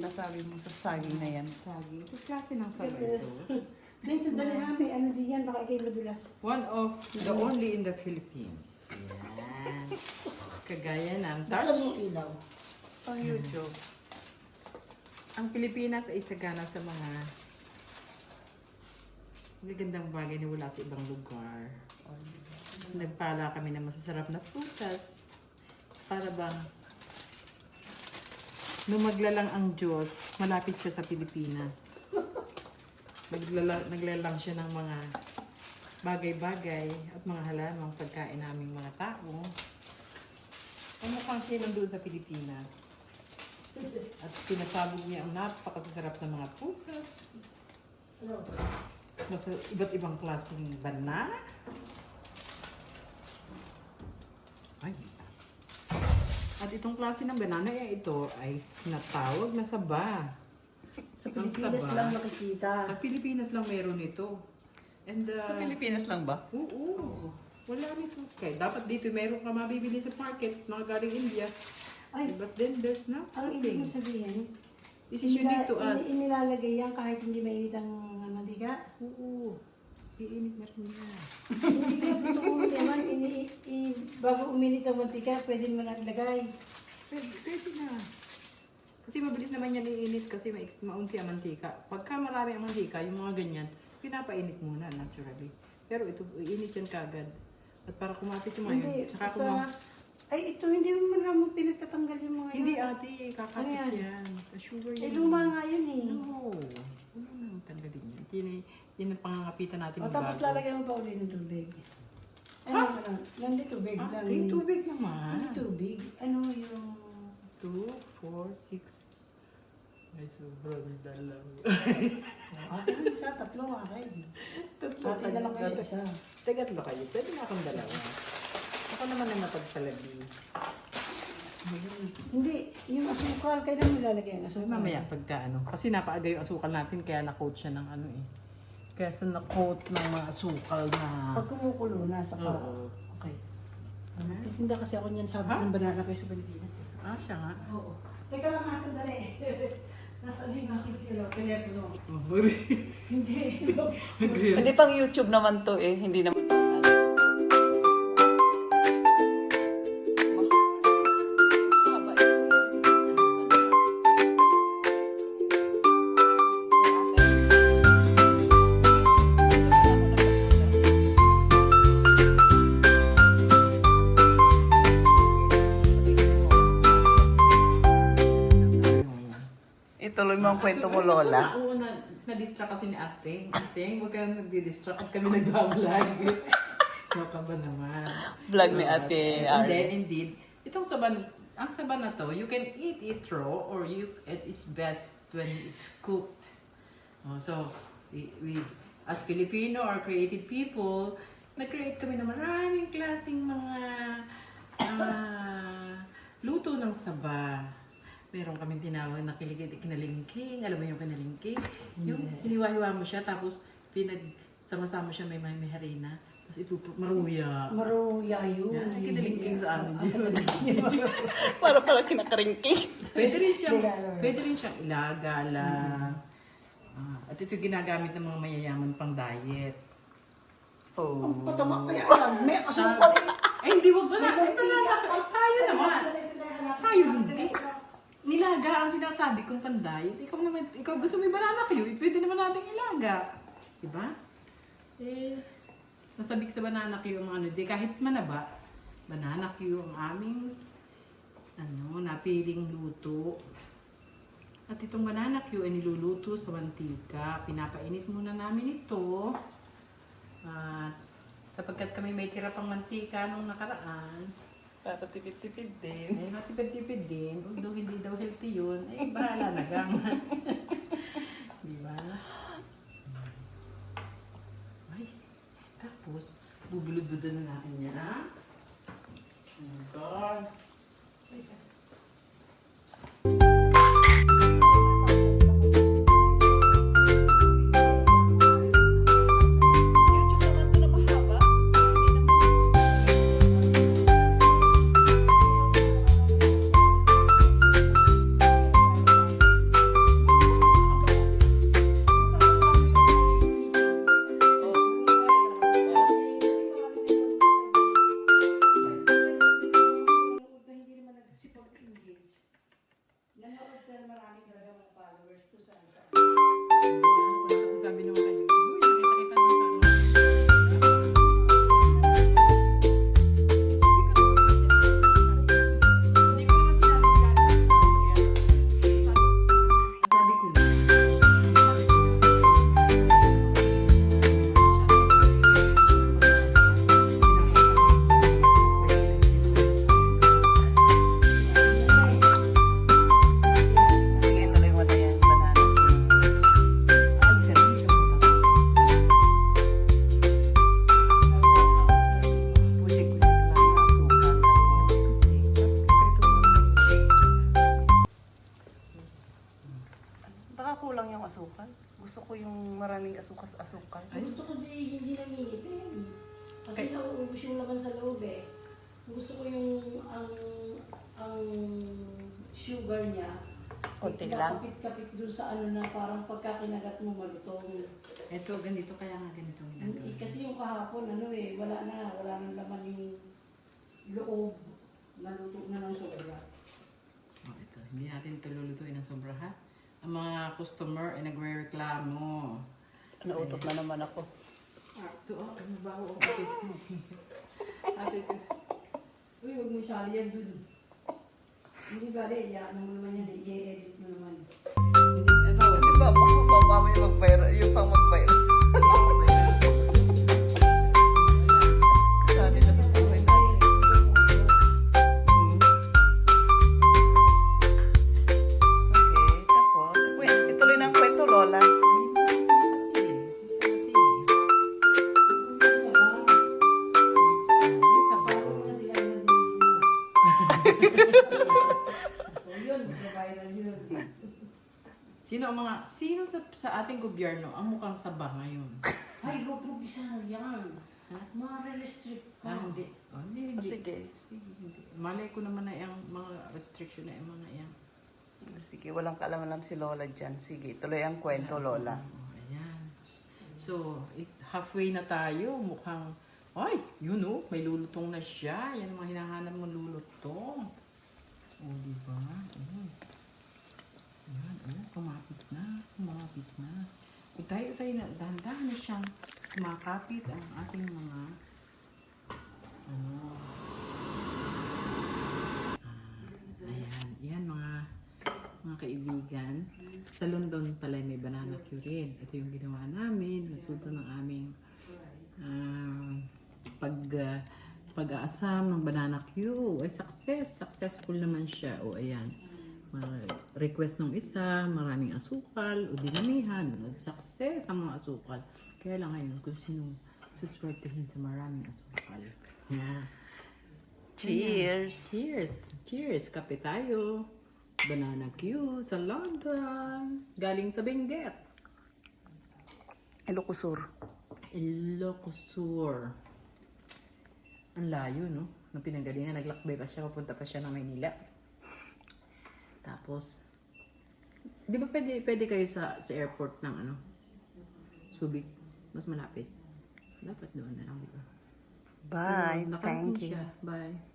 Nasabi mo sa saging na yan. Saging. Ito klase ng sago ito. Din sa dalihan, may ano din yan, baka ikay madulas. One of the only in the Philippines. Yan. Kagaya ng touch mo ilaw. on YouTube. Ang Pilipinas ay sagana sa mga magagandang bagay na wala sa ibang lugar. Nagpala kami ng masasarap na prutas. Para bang nung maglalang ang Diyos, malapit siya sa Pilipinas. Naglala, naglalang siya ng mga bagay-bagay at mga halamang pagkain naming mga tao. Ay mukhang siya nandun sa Pilipinas. At pinasabog niya ang napakasarap na mga prutas. Mas iba't ibang klaseng banana. Ay. At itong klase ng banana ay ito ay natawag na saba. Sa Ang Pilipinas saba. lang nakikita. Sa Pilipinas lang meron ito. And uh, Sa Pilipinas lang ba? Oo. Wala nito. Kaya dapat dito meron ka mabibili sa market mga galing India. Ay, But then there's ang ibig mo sabihin, This is unique to us. ini- inilalagay yan kahit hindi mainit ang mantika. Oo. Iinit na rin yan. hindi ka ko naman, ini, i, bago uminit ang mantika, pwede mo naglagay. Pwede, pwede na. Kasi mabilis naman yan iinit kasi may maunti ang mantika. Pagka marami ang mantika, yung mga ganyan, pinapainit muna naturally. Pero ito, iinit yan kagad. At para kumapit yung mga Hindi, yun. Tsaka sa... kuma- Ay, ito hindi mo naman pinagtatanggal yung mga Hindi yun. ate, kakapit Ano yan? yan. Sugar Eh, yan. luma nga yun eh. No. Wala nang tanggalin yan. Yan, yan ang pangangapitan natin O tapos lalagyan mo pa uli ng tubig. Ano, ano, nandi tubig Ah, lang. yung tubig naman. Hindi tubig. Ano yung... 2, 4, 6. Ay, sobrang dalang. Ate mo isa, tatlo akin. Tatlo Ate na lang kayo sa isa. Tagatlo kayo. Pwede na akong dalawa. Ako naman ang napagpalabi. Hindi, yung asukal, kailan mo lalagyan ang So, asukal? mamaya pagka ano. Kasi napaaga yung asukal natin kaya na-coat siya ng ano eh. Kaya sa na-coat ng mga asukal na... Pag kumukulo na, saka... Oo. Okay. Titinda kasi ako niyan sabi ng banana kayo sa Pilipinas. eh. Ah, siya nga. Oo. Teka lang nga, sandali. Nasaan yung aking kilo? Telepono. Oh, Hindi. Hindi pang YouTube naman to eh. Hindi naman. Ituloy mo ang kwento mo, Lola. Oo, na, na-distract kasi ni ate. Ate, huwag ka nag-distract at kami nag-vlog. Ka ba naman? Vlog ni Ate And then, indeed, itong saban, ang saban na to, you can eat it raw or you at its best when it's cooked. Oh, so, we, we, as Filipino or creative people, nag-create kami ng maraming klaseng mga ah, luto ng saba. Meron kami tinawag na kiligid kinalingking. Alam mo yung kinalingking? Yung hiniwa-hiwa mo siya, tapos pinag sama-sama siya may may, may harina. Tapos ito maruya. Maruya yun. Yan, ang kinalingking sa amin yun. Para pala kinakaringking. pwede rin Ilagala. pwede rin siyang ilagala. Ah, at ito ginagamit ng mga mayayaman pang diet. Oh. Patama pa yan. May asukal. Ay, hindi mo ba na? Ay, wala na. Ay, tayo naman. Tayo hindi. Nilaga ang kong pandiet. Ikaw naman, ikaw gusto mo banana kayo, eh, pwede naman natin ilaga. Diba? Eh, nasabik sa banana kayo ang ano, di kahit manaba, banana kayo ang aming ano, napiling luto. At itong banana Q ay niluluto sa mantika. Pinapainit muna namin ito. At sapagkat kami may tira pang mantika nung nakaraan, Para tipid-tipid din. eh, matipid-tipid din. Although hindi daw healthy sugar niya. Konti lang. Kapit-kapit dun sa ano na parang pagka kinagat mo malutong. Ito, ganito kaya nga ganito ang. Eh, kasi yung kahapon ano eh, wala na, wala nang laman yung loob. Naluto na ng sobra. Oh, ito. Hindi natin ito lulutuin ng sobra ha. Ang mga customer ay nagre-reklamo. Nautot na naman ako. Ah, ito oh, ano ba ako? Ate ko. Ate ko. Uy, huwag mo isali yan dun. Hindi ba rin, yan mo naman yan, i-edit mo naman. Hindi, ano, Di ba, mamaya mag-viral, yung pang mag-viral. Sino sa, sa ating gobyerno ang mukhang saba ngayon? Ay, go po bisa yan. Ma-restrict ka. Ah, hindi. Oh, hindi, O, hindi. sige. Sige, hindi. Malay ko naman na yung mga restriction na yung mga yan. Sige, walang kaalaman si Lola dyan. Sige, tuloy ang kwento, Lola. Oh, ayan. So, it, halfway na tayo. Mukhang, ay, yun oh, may lulutong na siya. Yan ang mga hinahanap mo lulutong. O, di ba? Ayun. Ayan, oh, kumapit na. Kumapit na. Utay-utay na, dahan-dahan na siyang kumakapit ang ating mga ano. Ah, ayan, yan mga mga kaibigan. Sa London pala may banana rin. Ito yung ginawa namin. Resulta ng aming ah, pag pag-aasam ng banana queue. Ay, success. Successful naman siya. O, ayan. Request ng isa, maraming asukal, o dinamihan. Success ang mga asukal. Kaya lang ngayon, kung sino suswertehin sa maraming asukal. Yeah. Cheers! Cheers! Cheers! Kape tayo! Banana Q sa London! Galing sa Benguet! Ilocosur. Ilocosur. Ang layo, no? Nung pinanggalingan, naglakbay pa siya, papunta pa siya ng Maynila. Tapos, di ba pwede, pwede kayo sa, sa airport ng ano? Subic. Mas malapit. Dapat doon na lang, di ba? Bye. Pero Thank you. siya. Bye.